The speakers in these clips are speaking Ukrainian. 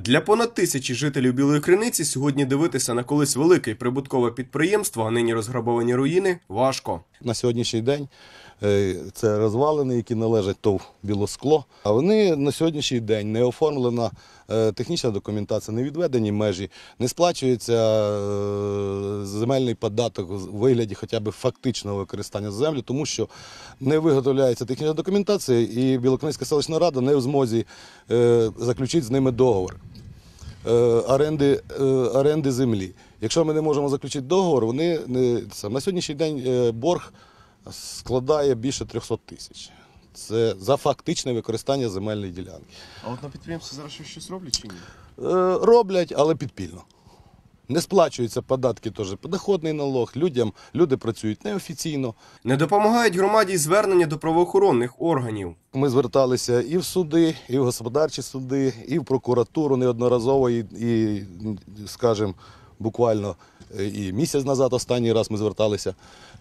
Для понад тисячі жителів Білої Криниці сьогодні дивитися на колись велике прибуткове підприємство, а нині розграбовані руїни, важко. На сьогоднішній день е, це розвалини, які належать ТОВ «Білоскло». А вони на сьогоднішній день не оформлена е, технічна документація, не відведені межі, не сплачується е, земельний податок у вигляді хоча б фактичного використання землі, тому що не виготовляється технічна документація, і Білокнизька селищна рада не в змозі заключити з ними договор. Е, оренди, е, оренди землі. Якщо ми не можемо заключити договор, вони не на сьогоднішній день е, борг складає більше 300 тисяч. Це за фактичне використання земельної ділянки. А от на підприємстві зараз щось роблять чи ні? Роблять, але підпільно. Не сплачуються податки, теж подоходний налог. Людям люди працюють неофіційно. Не допомагають громаді звернення до правоохоронних органів. Ми зверталися і в суди, і в господарчі суди, і в прокуратуру неодноразово, і, і скажімо, буквально е, і місяць назад останній раз ми зверталися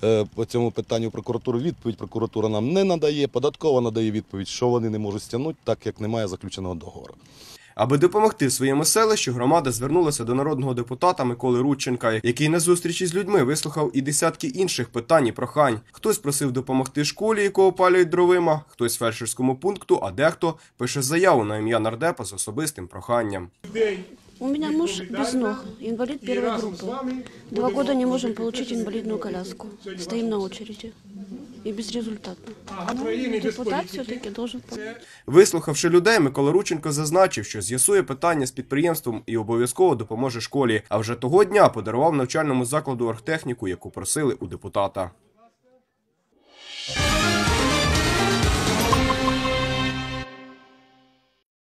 е, по цьому питанню в прокуратуру. Відповідь прокуратура нам не надає, податкова надає відповідь, що вони не можуть стягнути, так як немає заключеного договору. Аби допомогти своєму селищу, громада звернулася до народного депутата Миколи Рудченка, який на зустрічі з людьми вислухав і десятки інших питань і прохань. Хтось просив допомогти школі, яку опалюють дровима, хтось фельдшерському пункту, а дехто пише заяву на ім'я нардепа з особистим проханням. У меня муж без ног, инвалид первой группы. Два года не можем получить инвалидную коляску. Стоим на очереди. И безрезультатно. Ну, депутат все-таки должен. Вислухавши людей, Микола Рученко зазначив, що з'ясує питання з підприємством і обов'язково допоможе школі. А вже того дня подарував навчальному закладу архтехніку, яку просили у депутата.